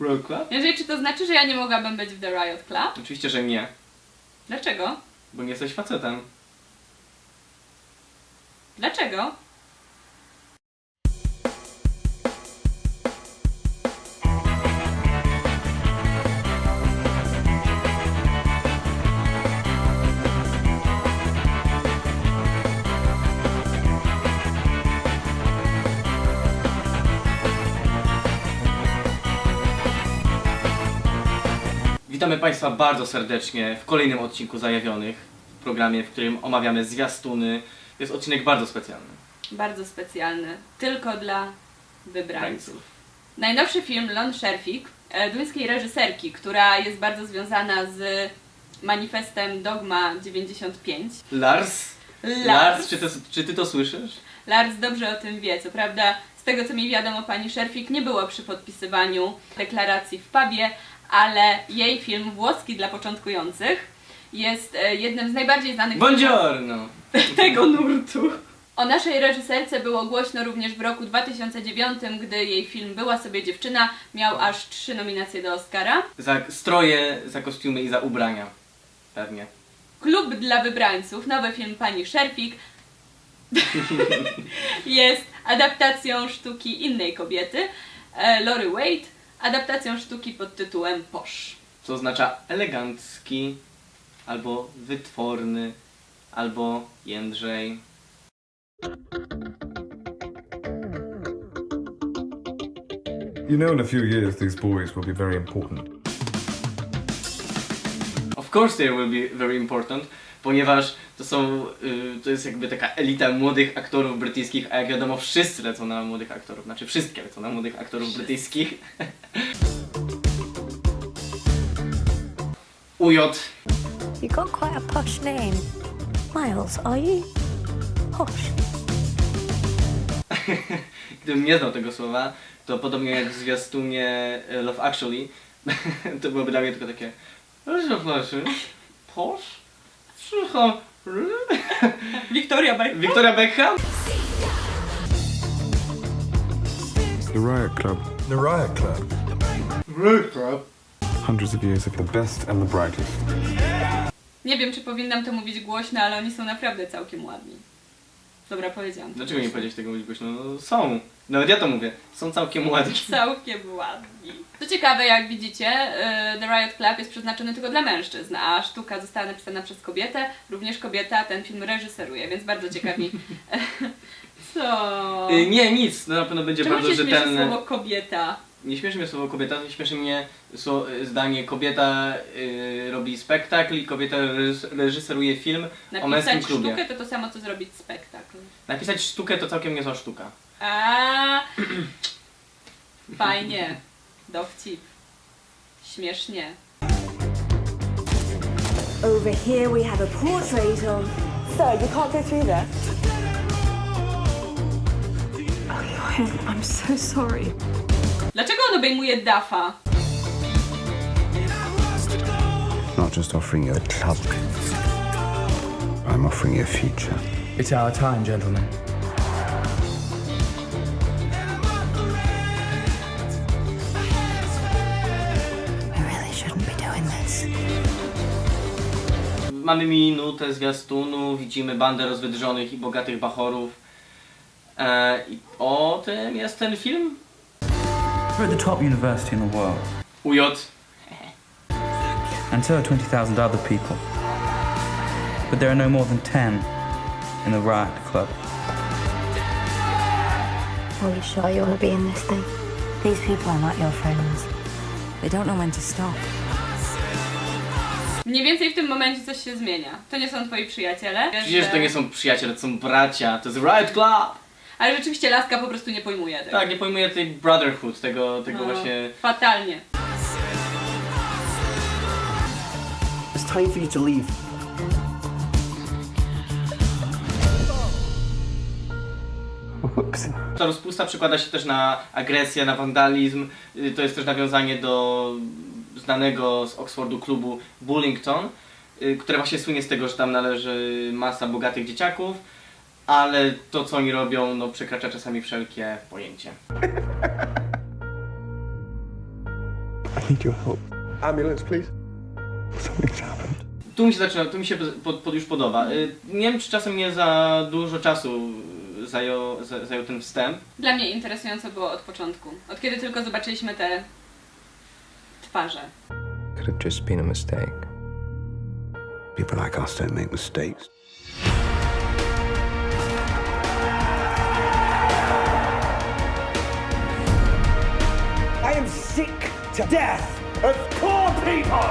Royal Club? Jeżeli czy to znaczy, że ja nie mogłabym być w The Riot Club? Oczywiście, że nie, Dlaczego? bo nie jesteś facetem. Dlaczego? Witamy Państwa bardzo serdecznie w kolejnym odcinku Zajawionych, w programie, w którym omawiamy zwiastuny. Jest odcinek bardzo specjalny. Bardzo specjalny. Tylko dla wybrańców. Najnowszy film Lon Sherfik, e, duńskiej reżyserki, która jest bardzo związana z manifestem Dogma 95. Lars? Lars. czy, to, czy ty to słyszysz? Lars dobrze o tym wie. Co prawda, z tego co mi wiadomo, pani Sherfik nie było przy podpisywaniu deklaracji w pubie, ale jej film Włoski dla początkujących jest e, jednym z najbardziej znanych Buongiorno! tego nurtu. O naszej reżyserce było głośno również w roku 2009, gdy jej film Była sobie dziewczyna miał aż trzy nominacje do Oscara. Za stroje, za kostiumy i za ubrania. Pewnie. Klub dla wybrańców, nowy film pani Sherfik, jest adaptacją sztuki innej kobiety, e, Lory Wade, adaptacją sztuki pod tytułem Posz. Co oznacza elegancki, albo wytworny, albo Jędrzej. You know, in a few years, these boys will be very important. Of course they will be very important, ponieważ to są, y, to jest jakby taka elita młodych aktorów brytyjskich, a jak wiadomo wszyscy lecą na młodych aktorów, znaczy wszystkie lecą na młodych aktorów brytyjskich. UJ, You got quite a posh name. Miles, are you? Posh. gdybym nie znał tego słowa, to podobnie jak w zwiastunie e, Love Actually, to byłoby dla mnie tylko takie Posz? Słucham. Victoria Beckham. Victoria Beckham? The Riot Club. The Riot Club. Hundreds of years of the best and the brightest. Nie wiem, czy powinnam to mówić głośno, ale oni są naprawdę całkiem ładni. Dobra, powiedziałam. Dlaczego nie powiedzieć tego głośno? No są. Nawet ja to mówię. Są całkiem ładni. Całkiem ładni. Co ciekawe, jak widzicie, y, The Riot Club jest przeznaczony tylko dla mężczyzn, a sztuka została napisana przez kobietę. Również kobieta ten film reżyseruje, więc bardzo ciekawi. Co? Y, nie, nic. No, na pewno będzie Czemu bardzo cię śmieszy rzetelne. słowo kobieta? Nie śmieszy mnie słowo kobieta, śmieszy mnie zdanie kobieta y, robi spektakl i kobieta reżys- reżyseruje film o męskim Napisać klubie. sztukę to to samo, co zrobić spektakl. Napisać sztukę to całkiem niezła sztuka. A Fajnie. Dowcip. Śmiesznie. Over here we have a portrait of. Sir, you can't go through there. I'm so sorry. Dlaczego on obejmuje Dafa? not just offering you a club. I'm offering you a future. It's our time, gentlemen. We really shouldn't be doing this. Mamy minutę zwiastunu, widzimy bandę rozwydrzonych i bogatych bachorów. E, I o tym jest ten film? We're at the top university in the world, UJ. and so are 20,000 other people. But there are no more than 10 in the Riot Club. Are you sure you want to be in this thing? These people are not your friends. They don't know when to stop. Mniej więcej w tym momencie coś się zmienia. To nie są twoi przyjaciele. Wiesz, Przecież że- to nie są przyjaciele, to są bracia. To jest Riot Club! Ale rzeczywiście laska po prostu nie pojmuje tego. Tak, nie pojmuję tej brotherhood, tego, tego No, właśnie... Fatalnie. It's time for you to leave. Ta rozpusta przekłada się też na agresję, na wandalizm. Y, To jest też nawiązanie do znanego z Oxfordu klubu Bullington, y, które właśnie słynie z tego, że tam należy masa bogatych dzieciaków, ale to co oni robią no, przekracza czasami wszelkie pojęcie. need your help. Ambulance, please. Something's happened. Tu mi się zaczyna, tu mi się pod, pod już podoba. Y, Nie wiem, czy czasem nie za dużo czasu zajął, za- zajął ten wstęp. Dla mnie interesujące było od początku. Od kiedy tylko zobaczyliśmy te twarze. Could have just been a mistake. People like us don't make mistakes. Sick to death of poor people!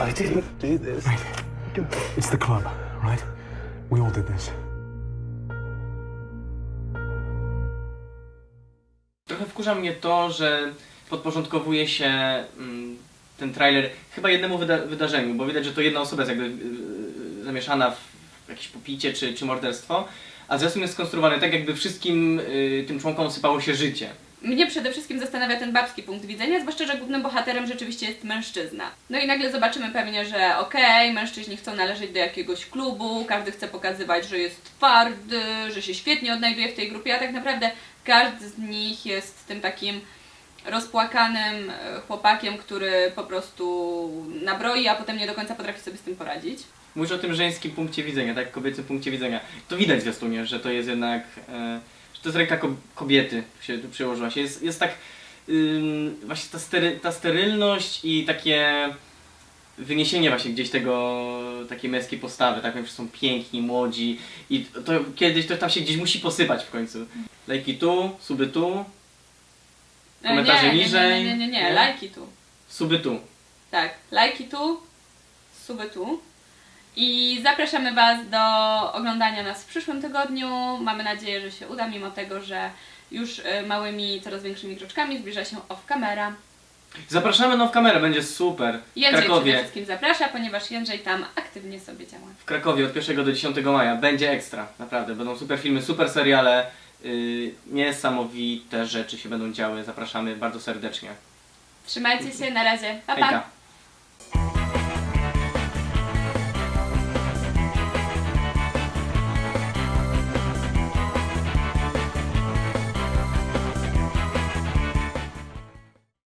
I didn't do this. It's the club, right? We all did this. Trochę wkurza mnie to, że podporządkowuje się mm, ten trailer chyba jednemu wyda- wydarzeniu, bo widać, że to jedna osoba jest jakby yy, zamieszana w jakieś popicie czy, czy morderstwo, a zwiastun jest skonstruowany tak, jakby wszystkim yy, tym członkom sypało się życie. Mnie przede wszystkim zastanawia ten babski punkt widzenia, zwłaszcza, że głównym bohaterem rzeczywiście jest mężczyzna. No i nagle zobaczymy pewnie, że okej, mężczyźni chcą należeć do jakiegoś klubu, każdy chce pokazywać, że jest twardy, że się świetnie odnajduje w tej grupie, a tak naprawdę każdy z nich jest tym takim rozpłakanym e, chłopakiem, który po prostu nabroi, a potem nie do końca potrafi sobie z tym poradzić. Mówisz o tym żeńskim punkcie widzenia, tak, kobiecym punkcie widzenia. To widać w zwiastunie, że to jest jednak, e, że to jest ręka ko- kobiety, się tu przyłożyła się. Jest, jest tak, ym, właśnie ta, stery, ta sterylność i takie wyniesienie właśnie gdzieś tego, takiej męskiej postawy, tak, że są piękni, młodzi i to kiedyś to tam się gdzieś musi posypać w końcu. Lajki tu, suby tu, Komentarze nie, nie, niżej, Nie, nie, nie, nie, nie? lajki tu. suby tu. Tak, lajki tu, suby tu. I zapraszamy Was do oglądania nas w przyszłym tygodniu. Mamy nadzieję, że się uda, mimo tego, że już y, małymi, coraz większymi kroczkami zbliża się off camera. Zapraszamy w kamerę, będzie super. W Jędrzej przede Krakowie. wszystkim zaprasza, ponieważ Jędrzej tam aktywnie sobie działa. W Krakowie od 1 do 10 maja będzie ekstra, naprawdę. Będą super filmy, super seriale, niesamowite rzeczy się będą działy. Zapraszamy bardzo serdecznie. Trzymajcie się, na razie, pa pa! Hejka.